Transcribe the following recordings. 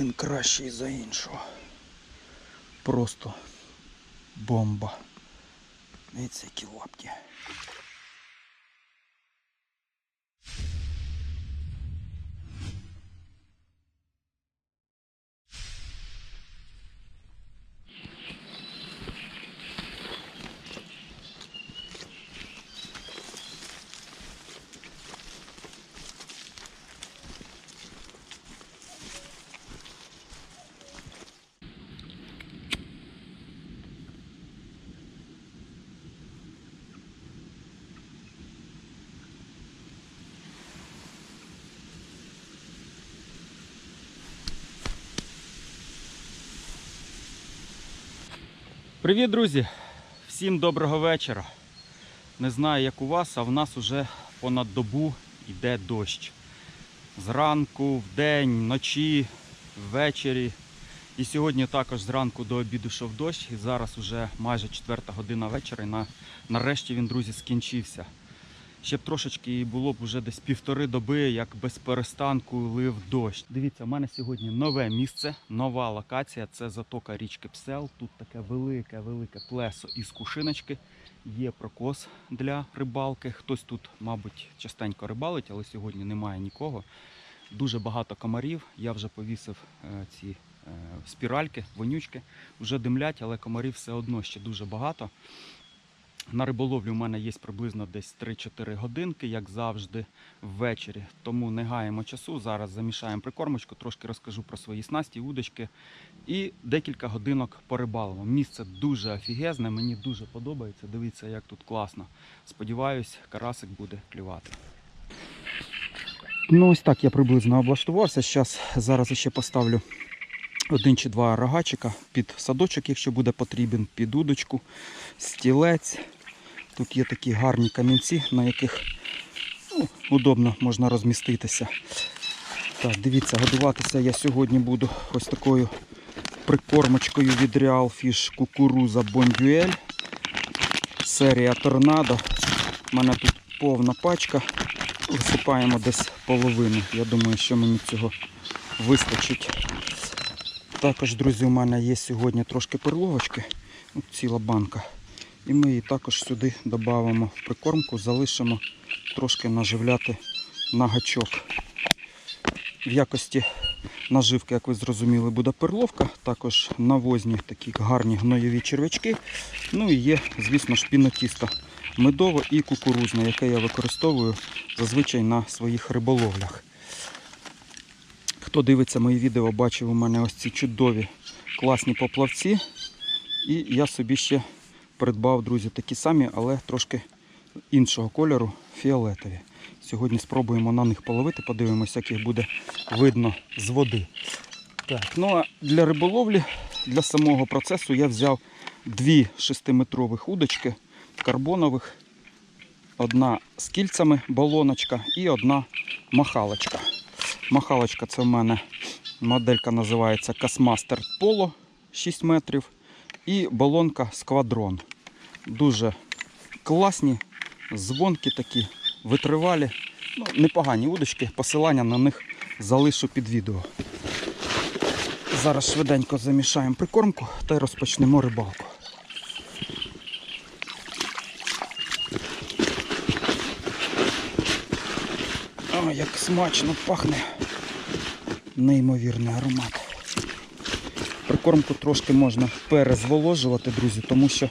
Один кращий за іншого. Просто бомба. Дивіться, які лапті. Привіт, друзі! Всім доброго вечора. Не знаю, як у вас, а в нас уже понад добу йде дощ. Зранку, вдень, вночі, ввечері. І сьогодні також зранку до обіду йшов дощ. І зараз уже майже четверта година вечора. І на, нарешті він, друзі, скінчився. Ще б трошечки і було б вже десь півтори доби, як без перестанку лив дощ. Дивіться, в мене сьогодні нове місце, нова локація. Це затока річки Псел. Тут таке велике, велике плесо із кушиночки. Є прокос для рибалки. Хтось тут, мабуть, частенько рибалить, але сьогодні немає нікого. Дуже багато комарів. Я вже повісив е, ці е, спіральки, вонючки. Вже димлять, але комарів все одно ще дуже багато. На риболовлю у мене є приблизно десь 3-4 годинки, як завжди, ввечері. Тому не гаємо часу. Зараз замішаємо прикормочку, трошки розкажу про свої снасті, удочки. І декілька годинок порибалимо. Місце дуже офігезне, мені дуже подобається. Дивіться, як тут класно. Сподіваюсь, карасик буде клювати. Ну, ось так я приблизно облаштувався. Зараз, зараз ще поставлю один чи два рогачика під садочок, якщо буде потрібен, під удочку, стілець. Тут є такі гарні камінці, на яких ну, удобно можна розміститися. Так, дивіться, годуватися я сьогодні буду ось такою прикормочкою від Real кукуруза Бондюель. Серія Торнадо. У мене тут повна пачка. Висипаємо десь половину. Я думаю, що мені цього вистачить. Також, друзі, у мене є сьогодні трошки перловочки, ціла банка. І ми її також сюди додамо в прикормку, залишимо трошки наживляти на гачок. В якості наживки, як ви зрозуміли, буде перловка, також навозні такі гарні гноєві черв'ячки. Ну і є, звісно, шпінотісто медове і кукурузне, яке я використовую зазвичай на своїх риболовлях. Хто дивиться мої відео, бачив у мене ось ці чудові класні поплавці. І я собі ще придбав, друзі, такі самі, але трошки іншого кольору фіолетові. Сьогодні спробуємо на них половити, подивимося, як їх буде видно з води. Так, ну а для риболовлі, для самого процесу я взяв дві 6-метрових удочки карбонових. Одна з кільцями балоночка і одна махалочка. Махалочка це в мене моделька називається Касмастер Polo 6 метрів. І балонка Сквадрон. Дуже класні, дзвонки такі, витривалі. Ну, непогані удочки, посилання на них залишу під відео. Зараз швиденько замішаємо прикормку та й розпочнемо рибалку. О, як смачно пахне. Неймовірний аромат. Прикормку трошки можна перезволожувати, друзі, тому що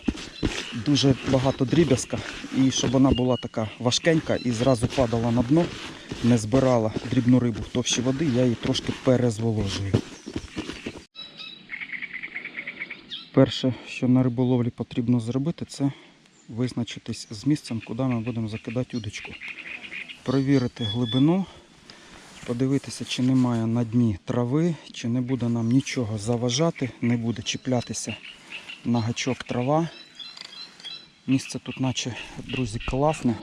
дуже багато дріб'язка. І щоб вона була така важкенька і зразу падала на дно, не збирала дрібну рибу в товщі води, я її трошки перезволожую. Перше, що на риболовлі потрібно зробити, це визначитись з місцем, куди ми будемо закидати удочку. Провірити глибину, подивитися, чи немає на дні трави, чи не буде нам нічого заважати, не буде чіплятися на гачок трава. Місце тут, наче, друзі, класне.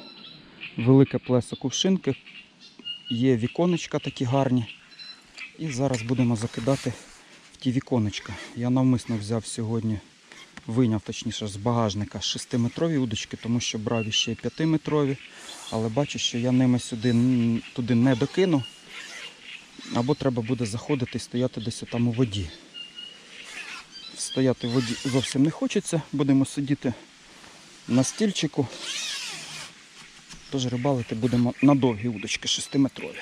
Велике плесо кувшинки, є віконечка такі гарні. І зараз будемо закидати в ті віконечка. Я навмисно взяв сьогодні виняв точніше з багажника 6-метрові удочки, тому що брав іще 5-метрові. Але бачу, що я ними сюди туди не докину. Або треба буде заходити і стояти десь там у воді. Стояти в воді зовсім не хочеться. Будемо сидіти на стільчику. Тож рибалити будемо на довгі удочки 6-метрові.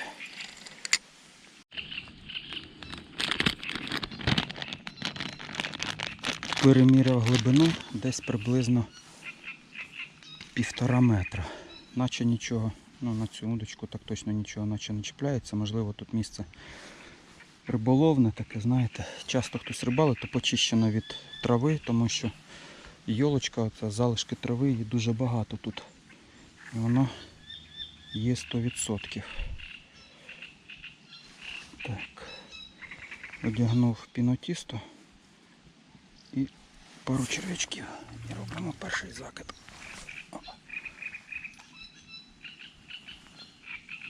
Переміряв глибину десь приблизно півтора метра. Наче нічого, ну на цю удочку так точно нічого наче не чіпляється. Можливо, тут місце риболовне таке, знаєте. Часто хтось рибалить, то почищено від трави, тому що йолочка, це залишки трави, її дуже багато тут. І воно є 100%. Так. Одягнув пінотісто і пару черв'ячків. І робимо перший закид.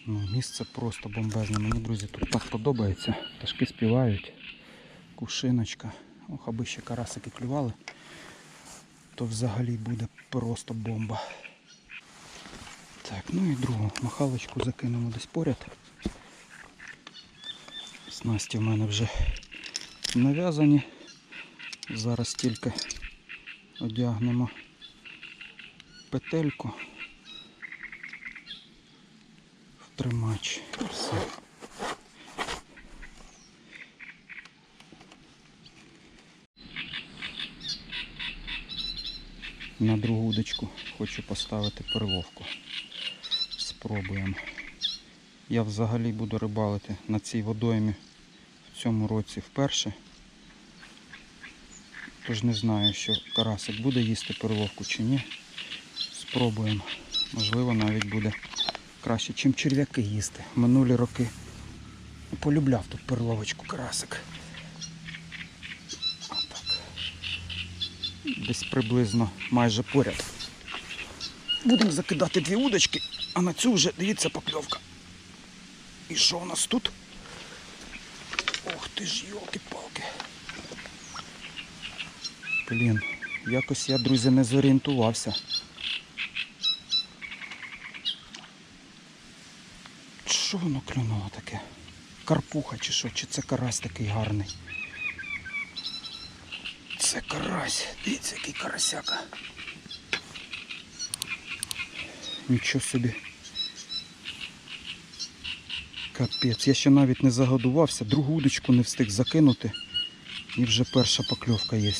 Ну, місце просто бомбезне. Мені, друзі, тут так подобається. Пташки співають, кушиночка. Ох, аби ще карасики клювали, то взагалі буде просто бомба. Так, ну і другу махалочку закинемо десь поряд. Снасті в мене вже нав'язані. Зараз тільки одягнемо петельку в. Все. На другу удочку хочу поставити перловку. Спробуємо. Я взагалі буду рибалити на цій водоймі в цьому році вперше. Тож не знаю, що карасик буде їсти перловку чи ні. Спробуємо. Можливо, навіть буде краще, чим черв'яки їсти. Минулі роки полюбляв тут перловочку карасик. Десь приблизно майже поряд. Будемо закидати дві удочки, а на цю вже дивіться покльовка. І що у нас тут? Ох ти ж, йолки-палки. Блін, якось я, друзі, не зорієнтувався. Що воно клюнуло таке? Карпуха чи що? Чи це карась такий гарний? Це карась. Дивіться, який карасяка. Нічого собі. Капець, я ще навіть не загодувався, другу удочку не встиг закинути. І вже перша покльовка є.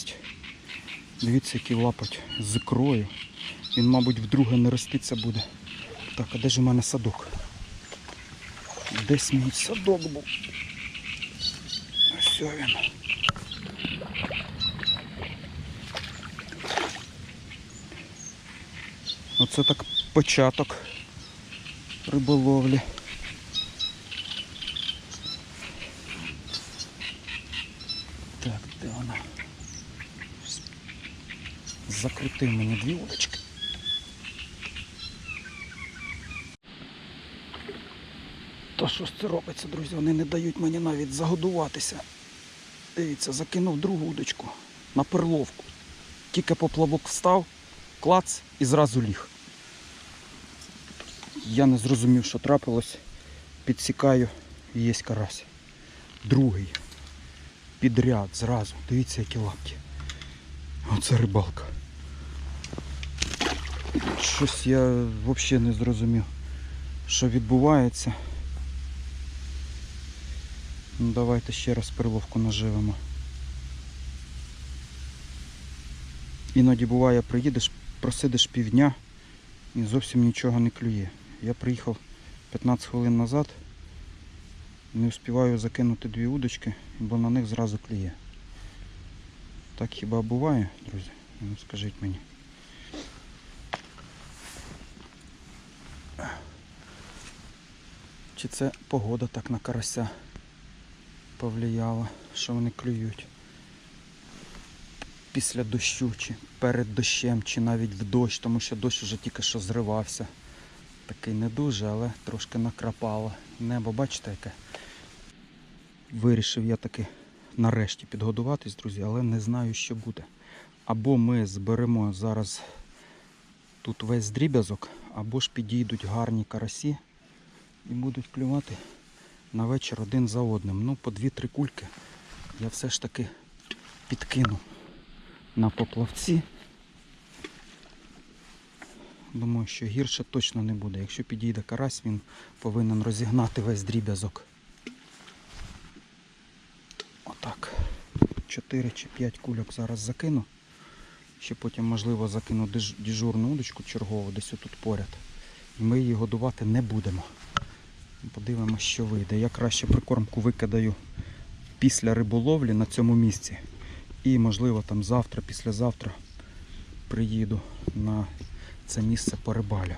Дивіться, який лапоть з ікрою. Він, мабуть, вдруге не роститься буде. Так, а де ж у мене садок? Десь мій садок був. Ось він. Оце так початок риболовлі. Так, де вона? Закрутив мені дві удочки. Та що ж це робиться, друзі? Вони не дають мені навіть загодуватися. Дивіться, закинув другу удочку на перловку. Тільки поплавок встав, клац і зразу ліг. Я не зрозумів, що трапилось. Підсікаю і є карась. Другий. Підряд зразу. Дивіться, які лапки. Оце рибалка. Щось я взагалі не зрозумів, що відбувається. Ну, давайте ще раз перловку наживемо. Іноді буває, приїдеш, просидиш півдня і зовсім нічого не клює. Я приїхав 15 хвилин назад, не встигаю закинути дві удочки, бо на них зразу клює. Так хіба буває, друзі? Ну, скажіть мені. Чи це погода так на карася повлияла, що вони клюють після дощу, чи перед дощем, чи навіть в дощ, тому що дощ вже тільки що зривався. Такий не дуже, але трошки накрапало. Небо, бачите, яке? Вирішив я таки нарешті підгодуватись, друзі, але не знаю, що буде. або ми зберемо зараз тут весь дріб'язок, або ж підійдуть гарні карасі і будуть клювати на вечір один за одним. Ну, по 2-3 кульки я все ж таки підкину на поплавці. Думаю, що гірше точно не буде. Якщо підійде карась, він повинен розігнати весь дріб'язок. Отак. 4 чи 5 кульок зараз закину. Ще потім, можливо, закину дежурну удочку чергову десь отут поряд. І ми її годувати не будемо. Подивимося, що вийде. Я краще прикормку викидаю після риболовлі на цьому місці. І, можливо, там завтра, післязавтра приїду на це місце порибалю.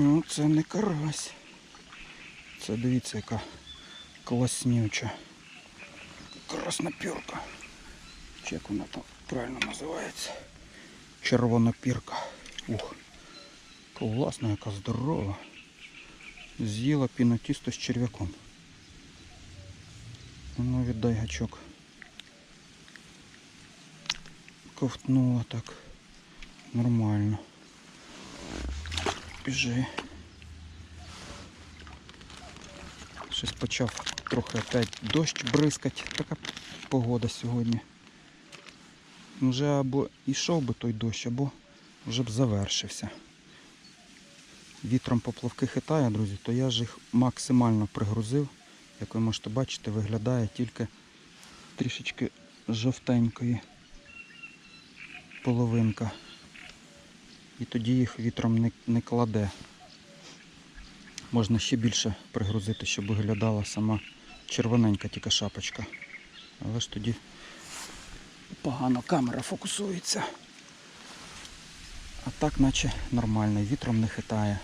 Ну, це не карась. Це дивіться, яка класнюча. Краснопірка. Чи як вона там правильно називається? Червонопірка. Ух. Класна, яка здорова. З'їла пінотісто з черв'яком. Ну, віддай гачок. Ковтнула так. Нормально. Біжи. Щось почав трохи опять дощ бризкать. Така погода сьогодні. Вже або йшов би той дощ, або вже б завершився. Вітром поплавки хитає, друзі, то я ж їх максимально пригрузив. Як ви можете бачити, виглядає тільки трішечки жовтенької половинка. І тоді їх вітром не, не кладе. Можна ще більше пригрузити, щоб виглядала сама червоненька тільки шапочка. Але ж тоді погано камера фокусується. А так наче нормально, вітром не хитає.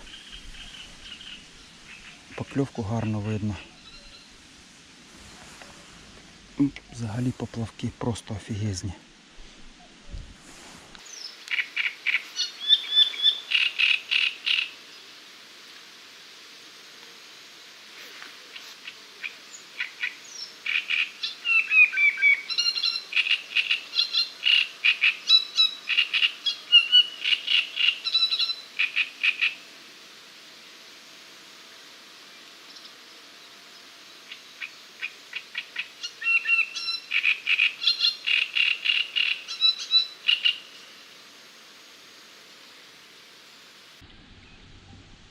Покльовку гарно видно. Взагалі поплавки просто офігезні.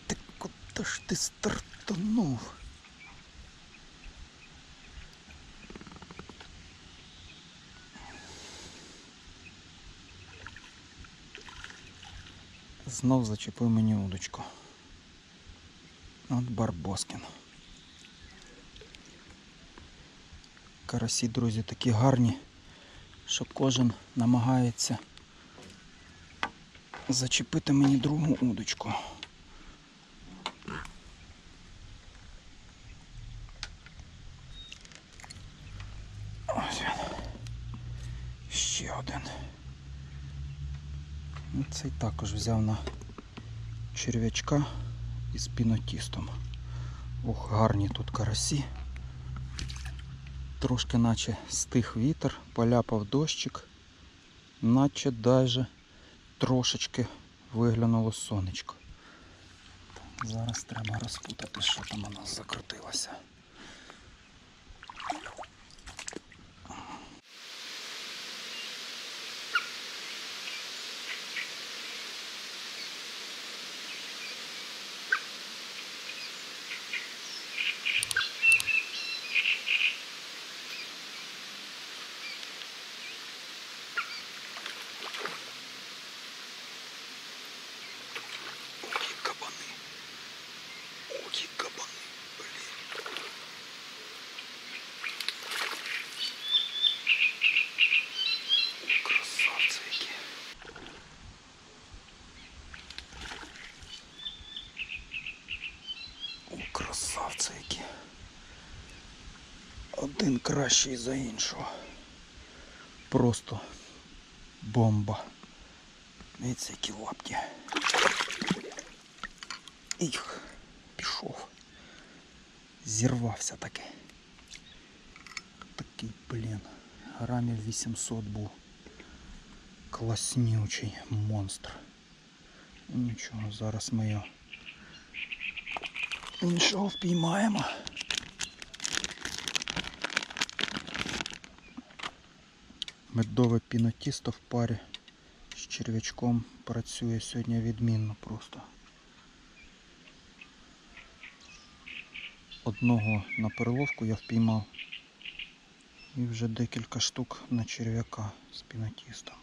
Ти куди ж ти стартанув? Знов зачепив мені удочку. От Барбоскін. Карасі, друзі, такі гарні, що кожен намагається зачепити мені другу удочку. Ось він. Ще один. Ну, Цей також взяв на черв'ячка із пінотістом. Ох, гарні тут карасі. Трошки наче стих вітер, поляпав дощик, наче даже трошечки виглянуло сонечко. Зараз треба розпутати, що там у нас закрутилося. Один кращий за іншого. Просто бомба. Дивіться, які лапті. Їх, пішов. Зірвався таки. Такий, блін, грамів 800 був. Класнючий монстр. Нічого, зараз ми його іншого впіймаємо. Медове пінотісто в парі з черв'ячком працює сьогодні відмінно просто. Одного на переловку я впіймав. І вже декілька штук на черв'яка з пінотістом.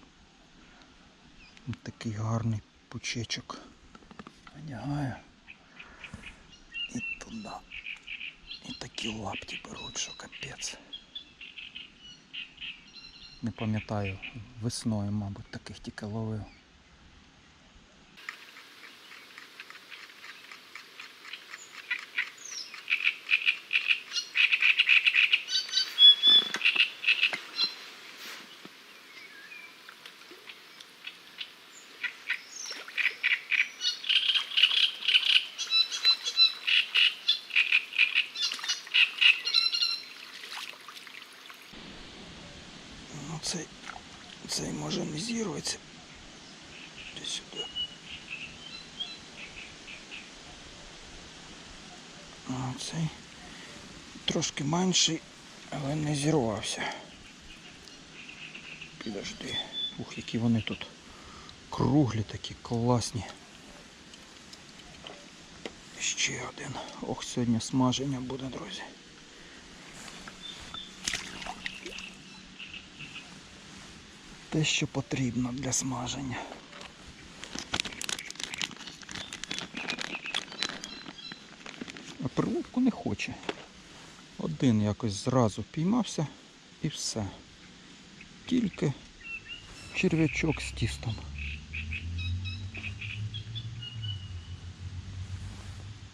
Такий гарний пучечок. Одягаю. І туди. І такі лапті беруть, що капець. Не пам'ятаю, весною, мабуть, таких тільки ловив. Ну, цей, цей може не зірветься. Іди сюди. А цей трошки менший, але не зірвався. Підожди. Ух, які вони тут круглі такі, класні. Ще один. Ох, сьогодні смаження буде, друзі. те, що потрібно для смаження. А приловку не хоче. Один якось зразу піймався і все. Тільки черв'ячок з тістом.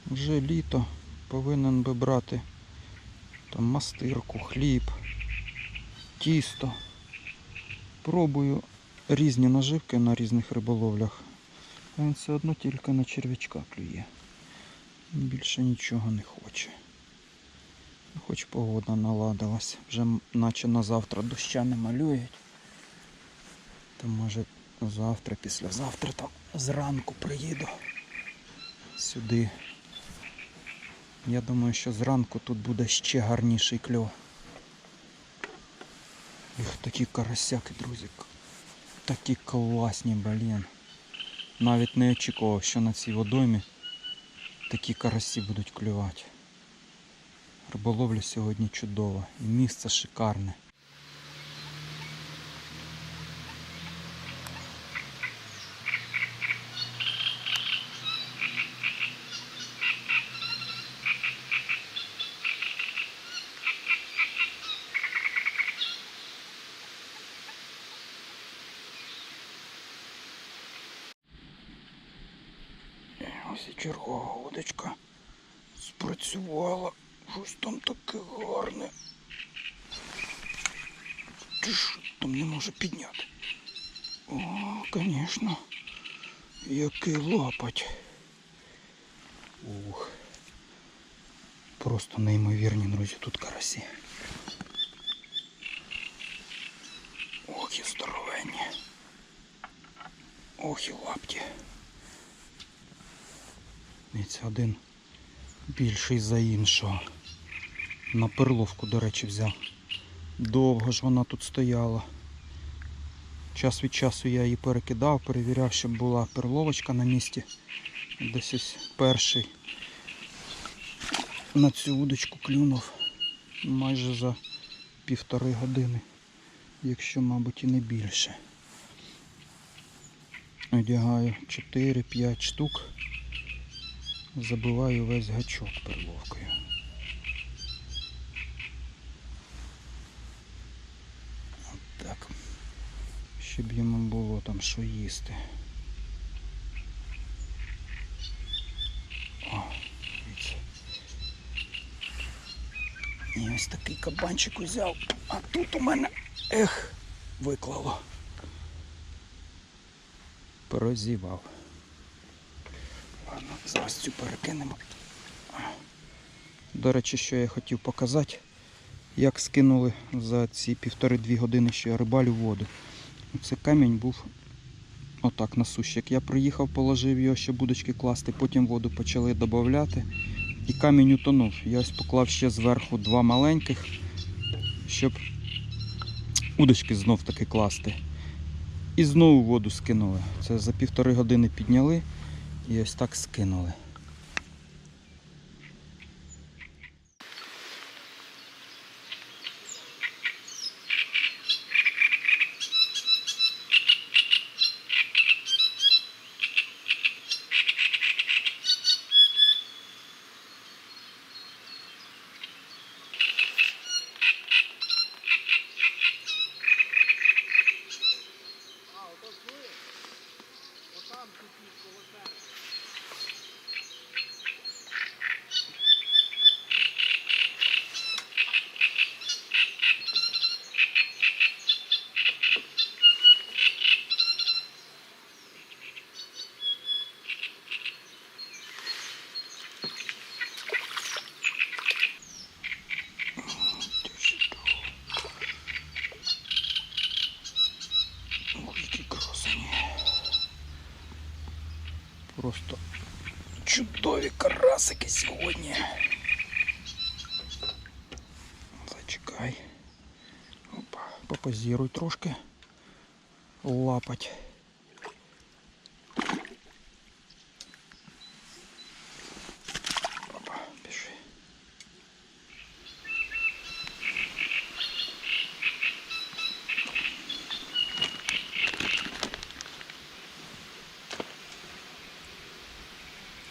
Вже літо повинен би брати там мастирку, хліб, тісто. Пробую різні наживки на різних риболовлях. Він все одно тільки на черв'ячка клює. Більше нічого не хоче. Хоч погода наладилась. Вже наче на завтра доща не малюють. То може завтра, післязавтра там зранку приїду сюди. Я думаю, що зранку тут буде ще гарніший кльов. Їх такі карасяки, друзі. Такі класні, блін. Навіть не очікував, що на цій водоймі такі карасі будуть клювати. Риболовля сьогодні чудова. І місце шикарне. Ось чергова удочка спрацювала. Щось там таке гарне. Чи ж там не може підняти? О, звісно. Який лапать. Ух. Просто неймовірні, друзі, тут карасі. Ох і здоровенні. Ох і лапті. Дивіться, один більший за іншого. На перловку, до речі, взяв. Довго ж вона тут стояла. Час від часу я її перекидав, перевіряв, щоб була перловочка на місці. Десь ось перший на цю удочку клюнув майже за півтори години, якщо, мабуть, і не більше. Одягаю 4-5 штук забиваю весь гачок перловкою. От так. Щоб йому було там що їсти. О. І ось такий кабанчик узяв. А тут у мене ех, виклало. Прозівав. Ладно, зараз цю перекинемо. До речі, що я хотів показати, як скинули за ці півтори-дві години, що я рибалю воду. Це камінь був отак на суші. Як я приїхав, положив його, щоб будочки класти, потім воду почали додати. І камінь утонув. Я ось поклав ще зверху два маленьких, щоб удочки знов таки класти. І знову воду скинули. Це за півтори години підняли і ось так скинули. Попозіруй трошки. Лапать.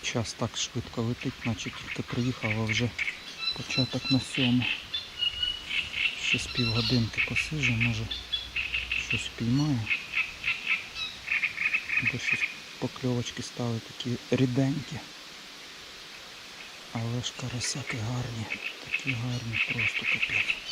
Час так швидко летить, наче тільки приїхав, а вже початок на сьому. Ще з півгодинки посижу, може щось піймаю. Бо щось покльовочки стали такі ріденькі. Але ж карасяки гарні, такі гарні, просто капець.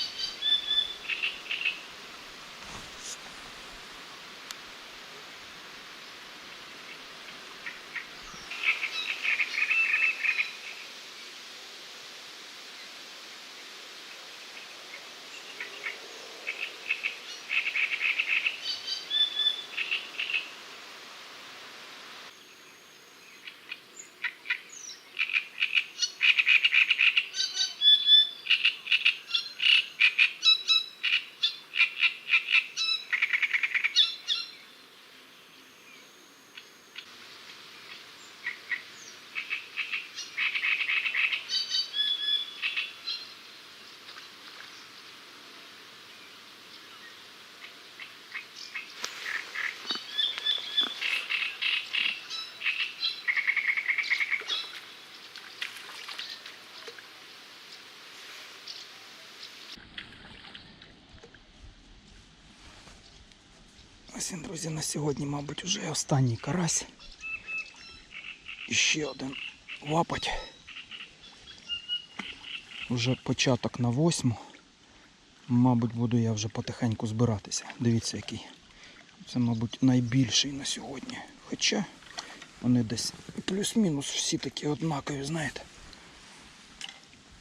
Він, друзі, на сьогодні, мабуть, вже останній карась. І ще один лапать. Уже початок на восьму. Мабуть, буду я вже потихеньку збиратися. Дивіться який. Це, мабуть, найбільший на сьогодні. Хоча вони десь плюс-мінус всі такі однакові, знаєте.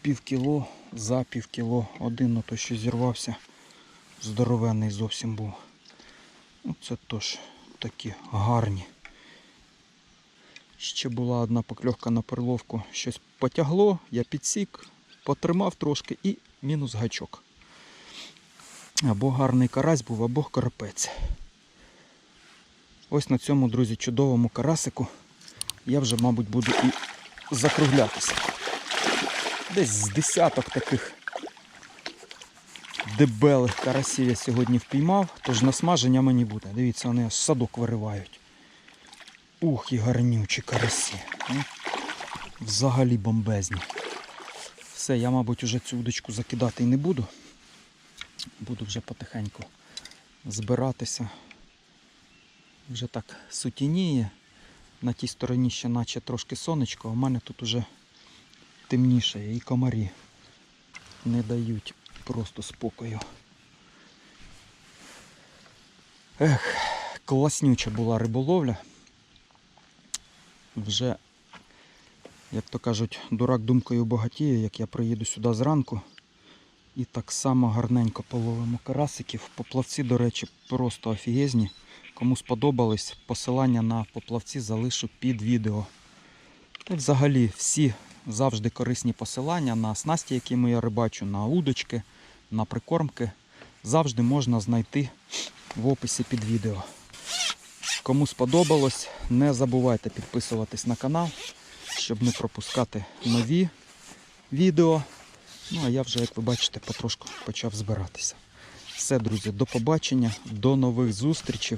Пів кіло, за пів кіло. Один, ну то що зірвався. Здоровенний зовсім був. Оце теж такі гарні. Ще була одна покльовка на перловку. Щось потягло, я підсік, потримав трошки і мінус гачок. Або гарний карась був, або карапець. Ось на цьому, друзі, чудовому карасику я вже, мабуть, буду і закруглятися. Десь з десяток таких дебелих карасів я сьогодні впіймав, тож насмаження мені буде. Дивіться, вони аж садок виривають. Ух, і гарнючі карасі. Взагалі бомбезні. Все, я, мабуть, вже цю удочку закидати і не буду. Буду вже потихеньку збиратися. Вже так сутініє. На тій стороні ще наче трошки сонечко, а в мене тут уже темніше і комарі не дають просто спокою. Ех, класнюча була риболовля. Вже, як то кажуть, дурак думкою багатіє, як я приїду сюди зранку. І так само гарненько половимо карасиків. Поплавці, до речі, просто офігезні. Кому сподобались, посилання на поплавці залишу під відео. Та взагалі всі завжди корисні посилання на снасті, якими я рибачу, на удочки, на прикормки. Завжди можна знайти в описі під відео. Кому сподобалось, не забувайте підписуватись на канал, щоб не пропускати нові відео. Ну а я вже, як ви бачите, потрошку почав збиратися. Все, друзі, до побачення, до нових зустрічей.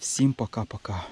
Всім пока-пока.